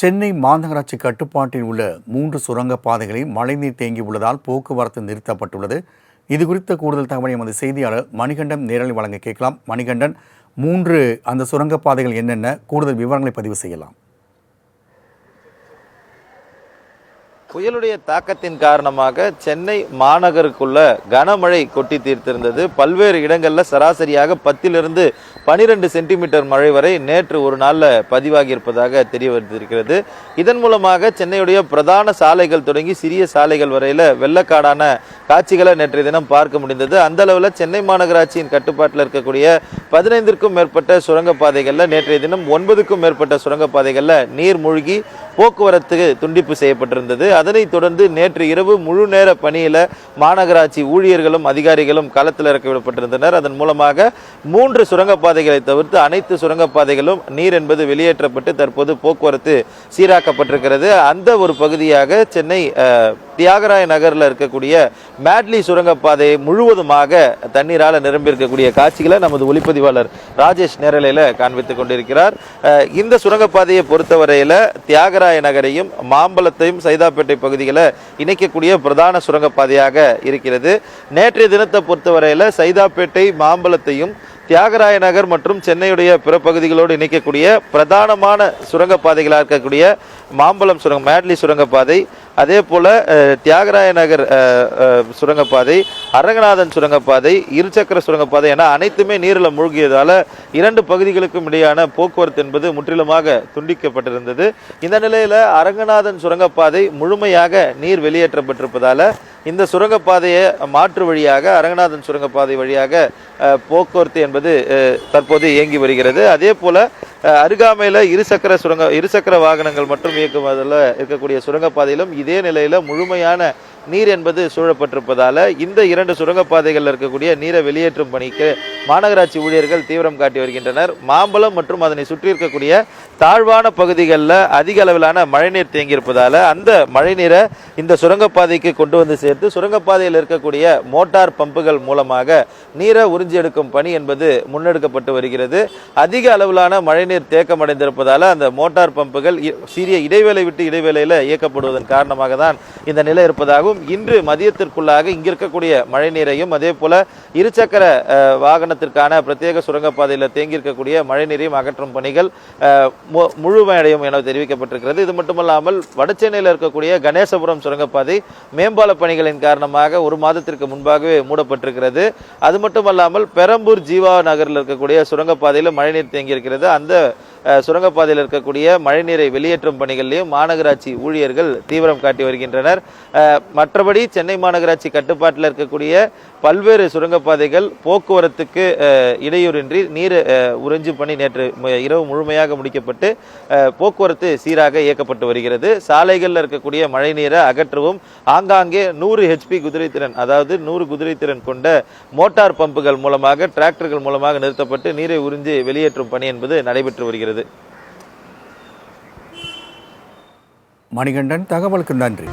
சென்னை மாநகராட்சி கட்டுப்பாட்டில் உள்ள மூன்று சுரங்கப் பாதைகளில் மழைநீர் தேங்கி உள்ளதால் போக்குவரத்து நிறுத்தப்பட்டுள்ளது. இது குறித்த கூடுதல் தகவலை எமது செய்தியாளர் மணிகண்டன் நேரலை வழங்க கேட்கலாம். மணிகண்டன் மூன்று அந்த சுரங்கப்பாதைகள் என்னென்ன? கூடுதல் விவரங்களை பதிவு செய்யலாம். புயலுடைய தாக்கத்தின் காரணமாக சென்னை மாநகருக்குள்ள கனமழை கொட்டி தீர்த்திருந்தது. பல்வேறு இடங்களில் சராசரியாக பத்திலிருந்து பனிரெண்டு சென்டிமீட்டர் மழை வரை நேற்று ஒரு நாளில் பதிவாகி இருப்பதாக தெரிய வந்திருக்கிறது இதன் மூலமாக சென்னையுடைய பிரதான சாலைகள் தொடங்கி சிறிய சாலைகள் வரையில் வெள்ளக்காடான காட்சிகளை நேற்றைய தினம் பார்க்க முடிந்தது. அந்த அளவில் சென்னை மாநகராட்சியின் கட்டுப்பாட்டில் இருக்கக்கூடிய பதினைந்திற்கும் மேற்பட்ட சுரங்கப்பாதைகளில் நேற்றைய தினம் ஒன்பதுக்கும் மேற்பட்ட சுரங்கப்பாதைகளில் நீர் மூழ்கி போக்குவரத்துக்கு துண்டிப்பு செய்யப்பட்டிருந்தது. அதனைத் தொடர்ந்து நேற்று இரவு முழு நேர பணியில் மாநகராட்சி ஊழியர்களும் அதிகாரிகளும் களத்தில் இறக்கிவிடப்பட்டிருந்தனர். அதன் மூலமாக மூன்று சுரங்கப்பாதைகளை தவிர்த்து அனைத்து சுரங்கப்பாதைகளும் நீர் என்பது வெளியேற்றப்பட்டு தற்போது போக்குவரத்து சீராக்கப்பட்டிருக்கிறது. அந்த ஒரு பகுதியாக சென்னை தியாகராய நகரில் இருக்கக்கூடிய மேட்லி சுரங்கப்பாதை முழுவதுமாக தண்ணீரால் நிரம்பியிருக்கக்கூடிய காட்சிகளை நமது ஒளிப்பதிவாளர் ராஜேஷ் நேரலையில் காண்பித்துக் கொண்டிருக்கிறார். இந்த சுரங்கப்பாதையை பொறுத்தவரையில் தியாகராய நகரையும் மாம்பலத்தையும் சைதாப்பேட்டை பகுதிகளை இணைக்கக்கூடிய பிரதான சுரங்கப்பாதையாக இருக்கிறது. நேற்றைய தினத்தை பொறுத்தவரையில் சைதாப்பேட்டை மாம்பலத்தையும் தியாகராய நகர் மற்றும் சென்னையுடைய பிற பகுதிகளோடு இணைக்கக்கூடிய பிரதானமான சுரங்கப்பாதைகளாக இருக்கக்கூடிய மாம்பலம் சுரங்க மேட்லி சுரங்கப்பாதை அதே போல் தியாகராய நகர் சுரங்கப்பாதை அரங்கநாதன் சுரங்கப்பாதை இருசக்கர சுரங்கப்பாதை என அனைத்துமே நீரில் மூழ்கியதால் இரண்டு பகுதிகளுக்கும் இடையான போக்குவரத்து என்பது முற்றிலுமாக துண்டிக்கப்பட்டிருந்தது. இந்த நிலையில் அரங்கநாதன் சுரங்கப்பாதை முழுமையாக நீர் வெளியேற்றப்பட்டிருப்பதால் இந்த சுரங்கப்பாதையை மாற்று வழியாக அரங்கநாதன் சுரங்கப்பாதை வழியாக போக்குவரத்து என்பது தற்போது இயங்கி வருகிறது. அதே போல் அருகாமையில் இருசக்கர சுரங்க இருசக்கர வாகனங்கள் மட்டும் இயக்குவதில் இருக்கக்கூடிய சுரங்கப்பாதையிலும் இதே நிலையில் முழுமையான நீர் என்பது சூழப்பட்டிருப்பதால் இந்த இரண்டு சுரங்கப்பாதைகளில் இருக்கக்கூடிய நீரை வெளியேற்றும் பணிக்கு மாநகராட்சி ஊழியர்கள் தீவிரம் காட்டி வருகின்றனர். மாம்பலம் மற்றும் அதனை சுற்றி இருக்கக்கூடிய தாழ்வான பகுதிகளில் அதிக அளவிலான மழைநீர் தேங்கியிருப்பதால் அந்த மழைநீரை இந்த சுரங்கப்பாதைக்கு கொண்டு வந்து சேர்த்து சுரங்கப்பாதையில் இருக்கக்கூடிய மோட்டார் பம்புகள் மூலமாக நீரை உறிஞ்சி எடுக்கும் பணி என்பது முன்னெடுக்கப்பட்டு வருகிறது. அதிக அளவிலான மழைநீர் தேக்கமடைந்திருப்பதால் அந்த மோட்டார் பம்புகள் இ- சிறிய இடைவேளை விட்டு இடைவேளையில் இயக்கப்படுவதன் காரணமாக தான் இந்த நிலை அதுவும் இன்று மதியத்திற்குள்ளாக இங்க இருக்கக்கூடிய மழைநீரையும் அதே போல இருசக்கர வாகனத்திற்கான பிரத்யேக சுரங்கப்பாதையில் தேங்கி இருக்கக்கூடிய மழைநீரையும் அகற்றும் பணிகள் மு- முழுமையடையும் என தெரிவிக்கப்பட்டிருக்கிறது. இது மட்டுமல்லாமல் வடசென்னையில் இருக்கக்கூடிய கணேசபுரம் சுரங்கப்பாதை மேம்பால பணிகளின் காரணமாக ஒரு மாதத்திற்கு முன்பாகவே மூடப்பட்டிருக்கிறது. அது மட்டுமல்லாமல் பெரம்பூர் ஜீவா நகரில் இருக்கக்கூடிய சுரங்கப்பாதையில் மழைநீர் தேங்கியிருக்கிறது. அந்த சுரங்கப்பாதையில் இருக்கக்கூடிய மழைநீரை வெளியேற்றும் பணிகளிலும் மாநகராட்சி ஊழியர்கள் தீவிரம் காட்டி வருகின்றனர். மற்றபடி சென்னை மாநகராட்சி கட்டுப்பாட்டில் இருக்கக்கூடிய பல்வேறு சுரங்கப்பாதைகள் போக்குவரத்துக்கு இடையூறின்றி நீர் உறிஞ்சு உறிஞ்சும் பணி நேற்று இரவு முழுமையாக முடிக்கப்பட்டு போக்குவரத்து சீராக இயக்கப்பட்டு வருகிறது. சாலைகளில் இருக்கக்கூடிய மழைநீரை அகற்றவும் ஆங்காங்கே நூறு ஹெச்பி குதிரைத்திறன் அதாவது நூறு குதிரைத்திறன் கொண்ட மோட்டார் பம்புகள் மூலமாக டிராக்டர்கள் மூலமாக நிறுத்தப்பட்டு நீரை உறிஞ்சி வெளியேற்றும் பணி என்பது நடைபெற்று வருகிறது. மணிகண்டன் தகவலுக்கு நன்றி.